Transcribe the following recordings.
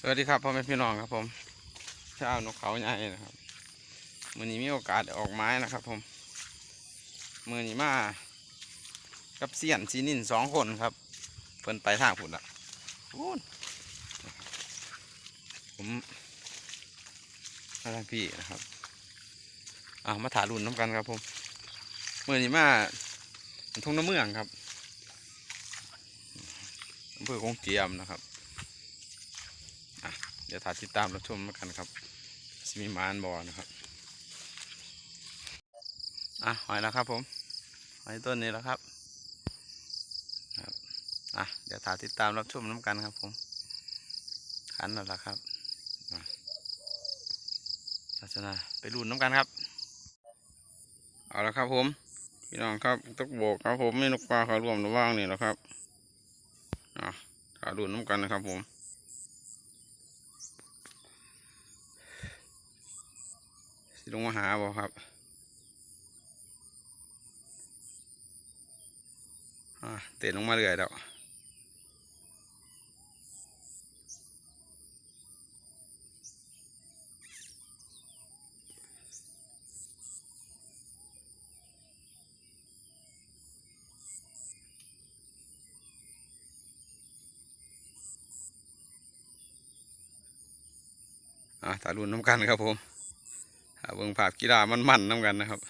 สวัสดีครับพ่อแม่พี่น้องครับผมชาวนกเขาใหญ่นะครับมือนี้มีโอกาสออกไม้นะครับ ผมมือนี้มากับเสียนซีนินสองคนครับเพิ่นไปทางผุนละผมมาทางพี่นะครับอ่ามาถารุ่นน้ำกันครับผมมือนี้มาทุ่งน้ำเมืองครับอำเภอคงเจียมนะครับ เดี๋ยวถ่ายติดตามรับชมกันครับสมีมานบอนะครับอะหอยแล้วครับผมหอยต้นนี้แล้วครับครับอะเดี๋ยวถ่ายติดตามรับชมน้ำกันครับผมขันแล้วล่ะครับลักษณะไปรุ่นน้ำกันครับ เอาละครับผมพี่น้องครับตกโบกครับผมไม่นกปลาเขารวมระว่างนี่แหล้วครับอะถ่ายรุ่นน้ำกันนะครับผม ลงมาหาบ่ครับเตะลงมาเรื่อยแล้วอ่าตาลุนน้ำกันครับผม เบิ่งภาพกีฬามันมันน้ำกันนะครับ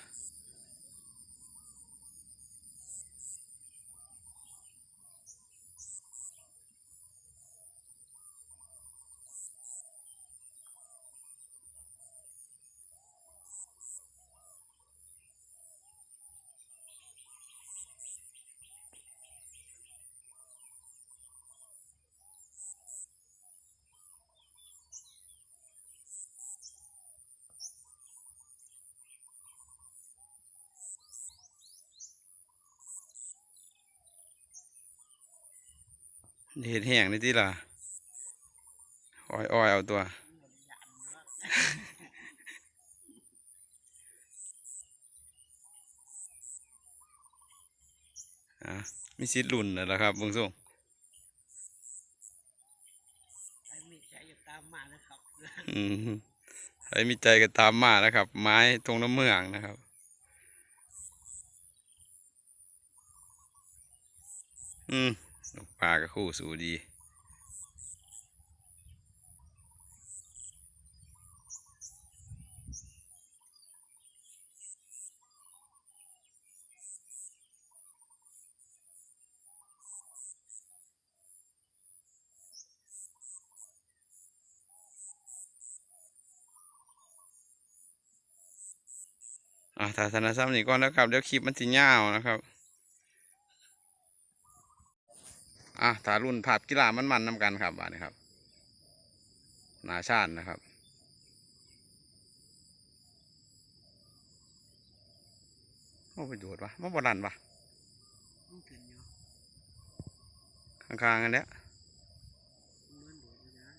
เห็ดแห้งนี่ที่ล่ะอ้อยอ้อยเอาตัว อะมีสิทธิ์ลุ่นนั่นแหละครับเบิ่งส่งไอ้ไม่ใช่จะตามมานะครับอืมใครมีใจก็ตามมานะครับ ไม้ตรงน้ำเมืองนะครับอืม นกปลากับคู่สูดีอ่าถ้าธนาซ้ำนี่ก่อนนะครับ เดี๋ยวคลิปมันจะยาวนะครับ อะถารุ่นภาพกีฬามันมันๆนำกันครับอันนี้ครับ นาชาตินะครับโอ้ไปโดดวะมันบ่ดันวะข้างๆกันเนี้ยม้วนโดดไปนะ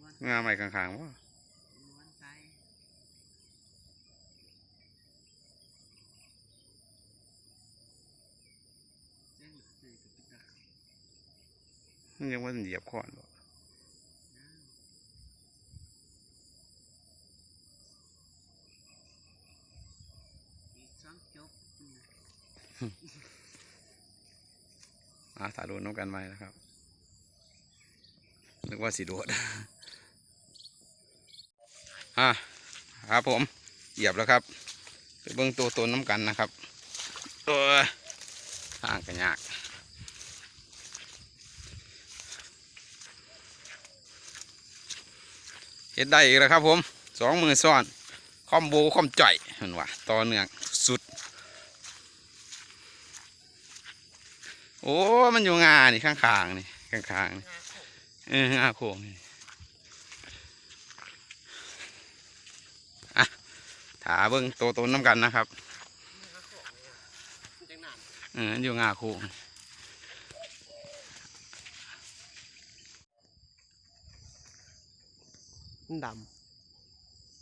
ม้วนงาใหม่ข้างๆวะม้วนซ้า ยเส้นเส้นกับปิดตามันยังว่าเหยียบขอนบ่อีกสองจบอืมอะถ้ารุ่นน้ำกันไหมนะครับ นึกว่าสีโดดอะครับผม เหยียบแล้วครับ ไปเบิ้งตัวตนน้ำกันนะครับ ตัวทางกันยาก็ดได้อีกแล้วครับผมสองมือซ้อนคอมโบคอมจ่อยเห็นว่าต่อเนื่องสุด โอ้มันอยู่งานี่ข้างๆนี่ข้างๆนี่เอองาโค้งนี่อะถาเบิ้งโตวตน้ำกันนะครับเอออยู่งาโค้ง มันด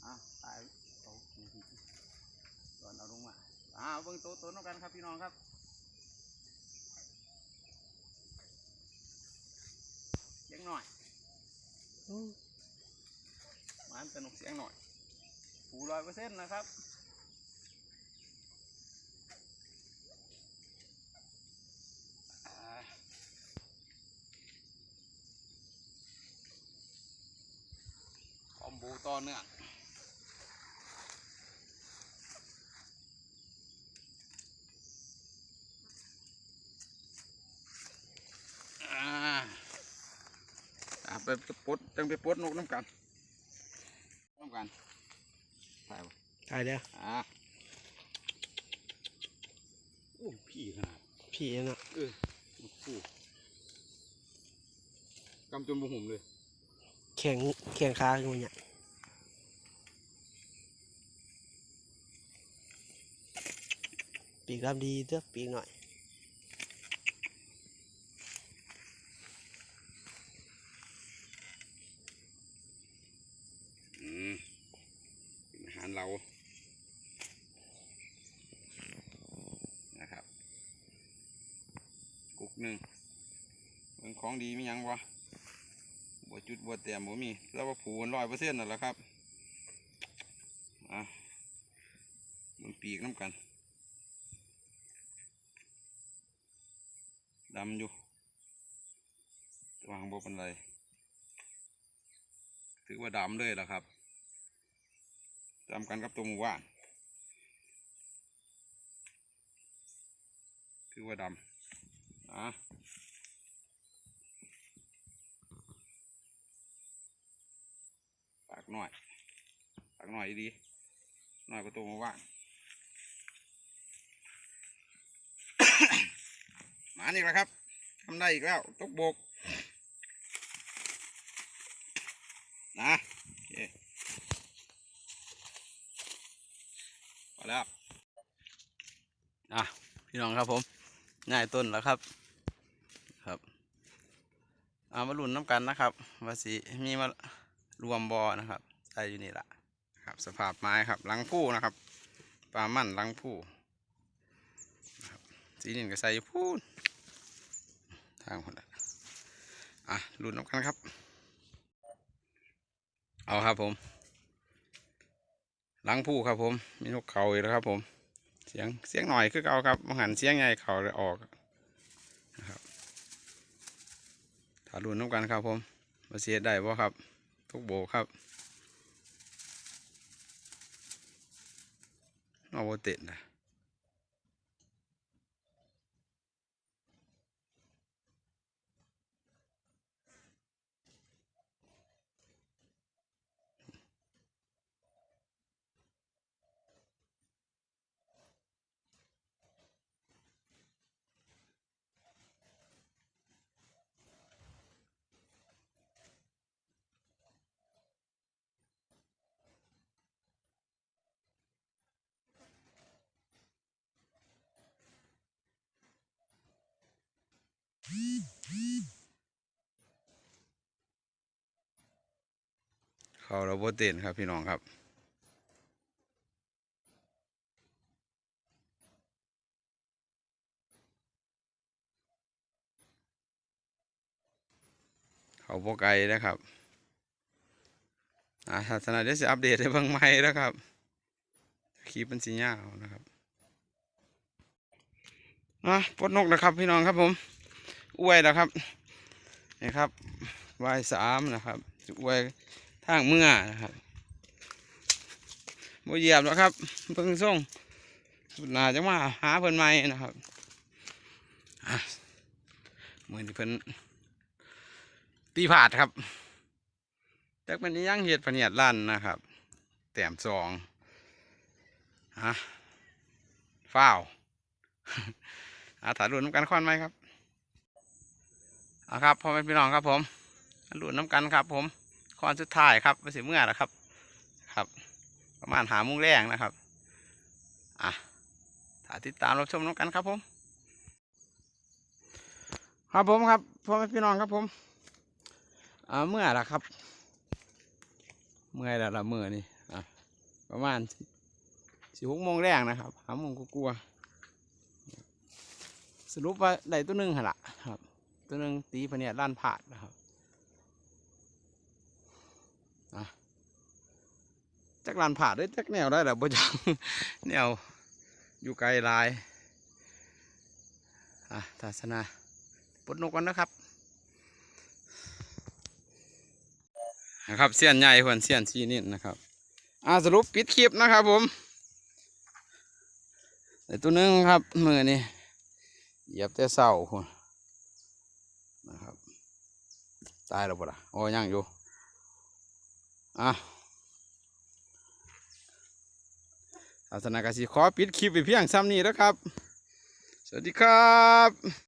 อะตายโตก่อนเอาลงมาอ่าเบิ้งโตวตนน้ำกันครับพี่น้องครับเล็กหน่อยโอ้มันเป็นนกเสียงหน่อยปูร้อยเปอร์เซ็นต์นะครับอ่าคอมบู ต่อเนื่องอ่าอ่าไปไปปลดจังไปปลดนกน้ำกันน้ำกันใช่ปะตายแล้วอ่าโอ้พี่ขนาดพี่น่ะเออโอ้โหกำจนบุหุ่มเลย แข็งแข็งขาอยู่เนี่ย ปีกดำดีเด้อปีกหน่อยอืมอาหารเรานะครับ กุกหนึ่งเป็นของดีไมีหยังวะบวจุดบวเตียมบัมีแล้วว่าผูร้อยเปอร์เซ็นต์นั่นแหละครับ อะมันปีกน้ำกัน ดำอยู่วางบ่เป็นไรถือว่าดำเลยล่ะครับดำกันกับตัวหมู่บ้านถือว่าดำอะปากหน่อยปากหน่อยดีหน่อยกว่าตัวหมู่บ้าน มานี่แหละครับทำได้อีกแล้วตกบกนะโอเคพอแล้วอะพี่น้องครับผมง่ายต้นแล้วครับครับเอามาลุ่นน้ำกันนะครับวาสิมีมารวมบอนะครับใส่อยู่นี่ละครับ สภาพไม้ครับหลังผู้นะครับปลามั่นหลังผู้ครับสีนินก็ใส่อยู่พูนางคนละอะลุ่นน้ำกันครับ เอาครับผม หลังผู้ครับผม มีนกเขาอีกแล้วครับ ผม เสียงเสียงหน่อยคือเก่าครับมหันเสียงใหญ่เขาเลยออกนะครับถ้ารุนน้ำกันครับ ผมมาเสียได้บ่ครับ ทุกโบครับเอาโบเต็ดนะ เขาเราโบเต็ดครับพี่น้องครับเขาโบไกลนะครับอ่าศาสนาเดี๋ยวจะอัปเดตให้เบิ่งใหม่นะครับคลิปมันสียาวนะครับอะปดนกนะครับพี่น้องครับผมอ้วยนะครับนี่ครับวายสามนะครับจะอวย ทางเมื่อนะครับโบเหยียบแล้วครับเพิ่งส่งน่าจะมาหาเพิ่นใหม่นะครับเหมือนที่เพิ่นตีผาดครับแต่เป็นอิหยังเห็ดพะเนียดลั่นนะครับ แต้มสองฮะฝ้าวอาถารุ่นน้ำกันควันไหมครับเอาครับพ่อแม่พี่น้องครับผมรุ่นน้ำกันครับผม คอนสุดท้ายครับไปสิเมื่อแล้วครับครับ ประมาณหามุ้งแรงนะครับอะถ้าติดตามรับชมน้ำกันครับผม ครับผมครับพ่อแม่พี่น้องครับผมอ่าเมื่อละครับ เมื่อละละเมื่อนี่อะประมาณสิหกโมงแรงนะครับหาโมงกลัวสรุปว่าได้ตัวหนึ่งหละครับ ตัวหนึ่งตีพเนียดล้านผาดนะครับ อะจักลานผ่าด้จักแนวได้แหละบ่จังแนวอยู่ไกลลายอะศาสนาปลดนกกันนะครับนะครับเสี้ยนใหญ่เพื่อนเสี้ยนชีนิดนะครับอ่าสรุปปิดคลิปนะครับผมแต่ตัวนึงครับมือนี่เหยียบแต่เสาพุ่นนะครับตายแล้วปะล่ะโอ้ยังอยู่ อะศาสนากสิขอปิดคลิปไปเพียงซ้ำนี้แล้วครับ สวัสดีครับ